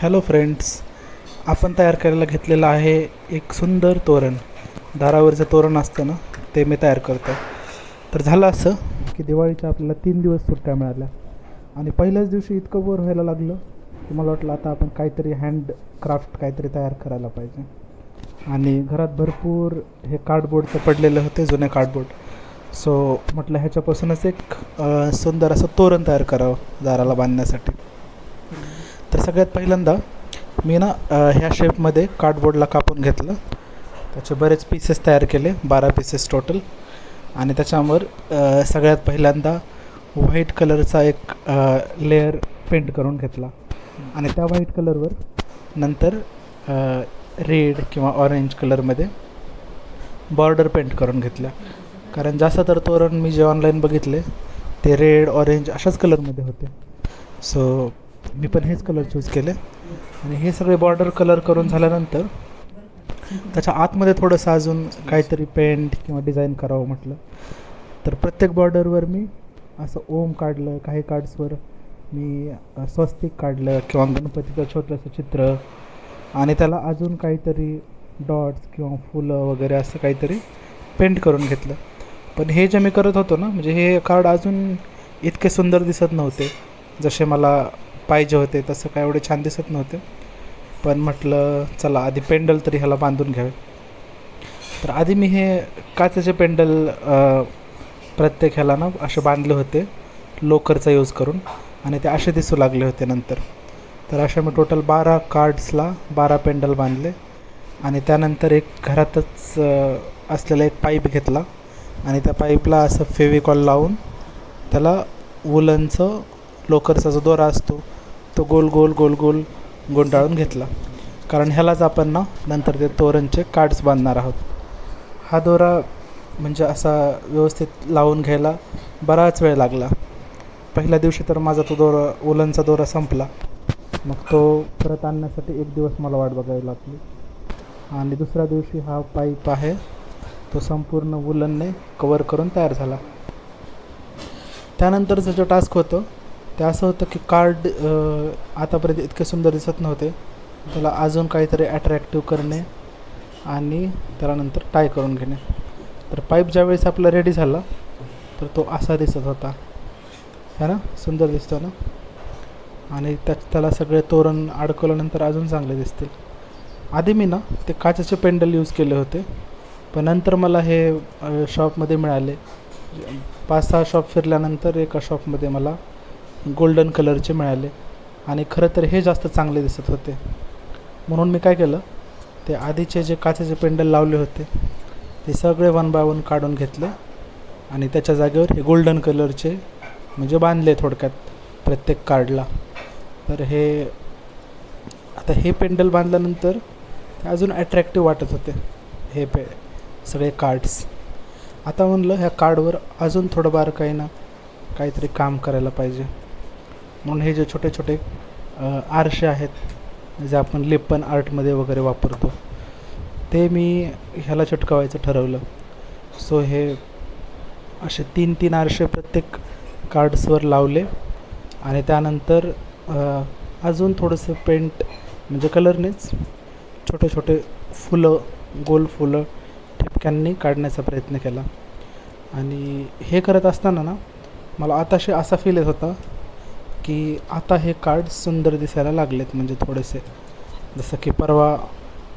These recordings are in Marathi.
हॅलो फ्रेंड्स आपण तयार करायला घेतलेलं आहे एक सुंदर तोरण. दारावरचं तोरण असतं ना ते मी तयार करतो तर झालं असं की दिवाळीच्या आपल्याला तीन दिवस सुट्ट्या मिळाल्या. आणि पहिल्याच दिवशी इतकं बोर व्हायला लागलं की मला वाटलं आता आपण काहीतरी हँडक्राफ्ट काहीतरी तयार करायला पाहिजे. आणि घरात भरपूर हे कार्डबोर्डचं पडलेलं होते जुने कार्डबोर्ड सो म्हटलं ह्याच्यापासूनच एक सुंदर असं तोरण तयार करावं दाराला बांधण्यासाठी. तर सगळ्यात पहिल्यांदा मी ना ह्या शेपमध्ये कार्डबोर्डला कापून घेतलं. त्याचे बरेच पीसेस तयार केले बारा पीसेस टोटल आणि त्याच्यावर सगळ्यात पहिल्यांदा व्हाईट कलरचा एक लेअर पेंट करून घेतला. आणि त्या व्हाईट कलरवर नंतर रेड किंवा ऑरेंज कलरमध्ये बॉर्डर पेंट करून घेतल्या. कारण जास्त तर तोरण मी जे ऑनलाईन बघितले ते रेड ऑरेंज अशाच कलरमध्ये होते. सो मी पण हेच कलर चूज केले आणि हे सगळे बॉर्डर कलर करून झाल्यानंतर त्याच्या आतमध्ये थोडंसं अजून काहीतरी पेंट किंवा डिझाईन करावं म्हटलं. तर प्रत्येक बॉर्डरवर मी असं ओम काढलं काही कार्ड्सवर मी स्वस्तिक काढलं किंवा गणपतीचं छोटंसं चित्र आणि त्याला अजून काहीतरी डॉट्स किंवा फुलं वगैरे असं काहीतरी पेंट करून घेतलं. पण हे जे मी करत होतो ना म्हणजे हे कार्ड अजून इतके सुंदर दिसत नव्हते जसे मला पाहिजे होते तसं काय एवढे छान दिसत नव्हते. पण म्हटलं चला आधी पेंडल तरी ह्याला बांधून घ्यावे. तर आधी मी हे काचेचे पेंडल प्रत्येक ह्याला ना असे बांधले होते लोकरचा यूज करून. आणि ते असे दिसू लागले होते नंतर. तर अशा मी टोटल बारा कार्ड्सला बारा पेंडल बांधले. आणि त्यानंतर एक घरातच असलेला एक पाईप घेतला. आणि त्या पाईपला असं फेविकॉल लावून त्याला वुलनचं लोकरचा जो दोरा असतो तो गोल गोल गोल गोल गुंडाळून घेतला. कारण ह्यालाच आपण ना नंतर ते तोरणचे कार्ड्स बांधणार आहोत. हा दोरा म्हणजे असा व्यवस्थित लावून घ्यायला बराच वेळ लागला. पहिल्या दिवशी तर माझा तो दोरा उलनचा दोरा संपला. मग तो परत आणण्यासाठी एक दिवस मला वाट बघावी लागली. आणि दुसऱ्या दिवशी हा पाईप आहे तो संपूर्ण वुलनने कवर करून तयार झाला. त्यानंतरचं जो टास्क होतं ते असं होतं की कार्ड आतापर्यंत इतके सुंदर दिसत नव्हते. त्याला अजून काहीतरी अट्रॅक्टिव्ह करणे आणि त्याला नंतर टाय करून घेणे. तर पाईप ज्यावेळेस आपला रेडी झाला तर तो असा दिसत होता. है ना? सुंदर दिसतो ना? आणि त्या त्याला सगळे तोरण अडकवल्यानंतर अजून चांगले दिसतील. आधी मी ना ते काचेचे पेंडल यूज केले होते. पण नंतर मला हे शॉपमध्ये मिळाले. पाच सहा शॉप फिरल्यानंतर एका शॉपमध्ये मला गोल्डन कलरचे मिळाले. आणि खरं तर हे जास्त चांगले दिसत होते. म्हणून मी काय केलं ते आधीचे जे काचेचे पेंडल लावले होते ते सगळे वन बाय वन काढून घेतले आणि त्याच्या जागेवर हे गोल्डन कलरचे म्हणजे बांधले थोडक्यात प्रत्येक कार्डला तर हे आता हे पेंडल बांधल्यानंतर ते अजून ॲट्रॅक्टिव्ह वाटत होते हे पे सगळे कार्ड्स आता म्हणलं ह्या कार्डवर अजून थोडं बारकाईनं काहीतरी काम करायला पाहिजे. म्हणून हे जे छोटे छोटे आरसे आहेत जे आपण लिप्पन आर्टमध्ये वगैरे वापरतो ते मी ह्याला चिटकवायचं ठरवलं. सो हे असे तीन तीन आरसे प्रत्येक कार्ड्सवर लावले आणि त्यानंतर अजून थोडंसं पेंट म्हणजे कलरनेच छोटे छोटे फुलं गोल फुलं ठिपक्यांनी काढण्याचा प्रयत्न केला. आणि हे करत असताना ना मला आताशी असा फील येत होता की आता हे कार्ड सुंदर दिसायला लागलेत म्हणजे थोडेसे. जसं की परवा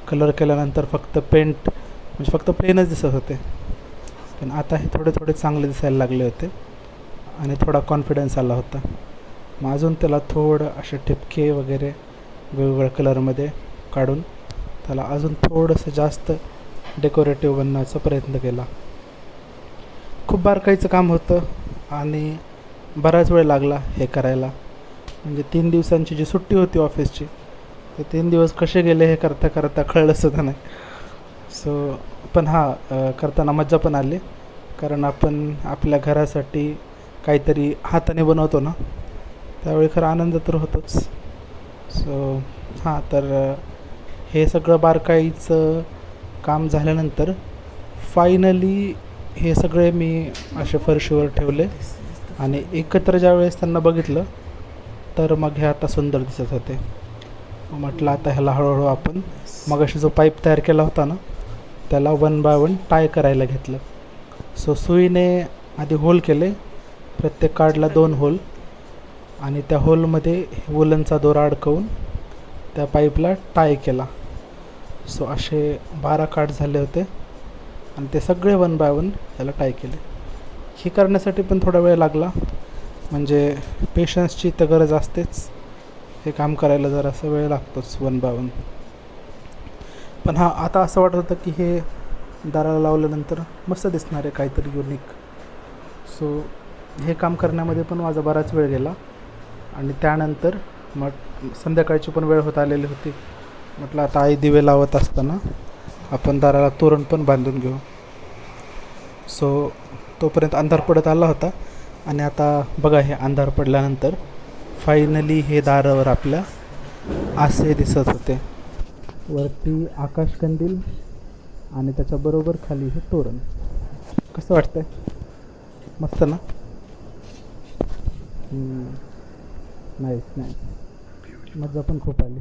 कलर केल्यानंतर फक्त पेंट म्हणजे फक्त प्लेनच दिसत होते. पण आता हे थोडे थोडे चांगले दिसायला लागले होते आणि थोडा कॉन्फिडन्स आला होता. मग अजून त्याला थोडं असे ठिपके वगैरे वेगवेगळ्या कलरमध्ये काढून त्याला अजून थोडंसं जास्त डेकोरेटिव्ह बनण्याचा प्रयत्न केला. खूप बारकाईचं काम होतं आणि बराच वेळ लागला हे करायला. म्हणजे तीन दिवसांची जी सुट्टी होती ऑफिसची ते तीन दिवस कसे गेले हे करता करता कळलं सुद्धा नाही. सो पण हां करताना मज्जा पण आली. कारण आपण आपल्या घरासाठी काहीतरी हाताने बनवतो ना त्यावेळी खरा आनंद तर होतोच. सो हां तर हे सगळं बारकाईचं काम झाल्यानंतर फायनली हे सगळे मी असे फरशीवर ठेवले. आणि एकत्र ज्या वेळेस त्यांना बघितलं तर मग हे आता सुंदर दिसत होते. म्हटलं आता ह्याला हळूहळू आपण मगाशी जो पाईप तयार केला होता ना त्याला वन बाय वन टाय करायला घेतलं. सो सुईने आधी होल केले प्रत्येक कार्डला दोन होल आणि त्या होलमध्ये वुलनचा दोरा अडकवून त्या पाईपला टाय केला. सो असे बारा कार्ड झाले होते आणि ते सगळे वन बाय वन त्याला टाय केले. हे करण्यासाठी पण थोडा वेळ लागला. म्हणजे पेशन्सची तर गरज असतेच. हे काम करायला जरासा वेळ लागतोच वन बाय वन पण हां आता असं वाटत होतं की हे दाराला लावल्यानंतर मस्त दिसणार आहे काहीतरी युनिक सो हे काम करण्यामध्ये पण माझा बराच वेळ गेला. आणि त्यानंतर मग संध्याकाळची पण वेळ होत आलेली होती. म्हटलं आता आई दिवे लावत असताना आपण दाराला तोरण पण बांधून घेऊ. सो तोपर्यंत अंधार पडत आला होता. आणि आता बघा हे अंधार पडल्यानंतर फायनली हे दारावर आपल्या आसे दिसत होते. वरती आकाशकंदील आणि त्याच्याबरोबर खाली हे तोरण. कसं वाटतंय? मस्त ना? नाईस नाईस मजा पण खूप आली.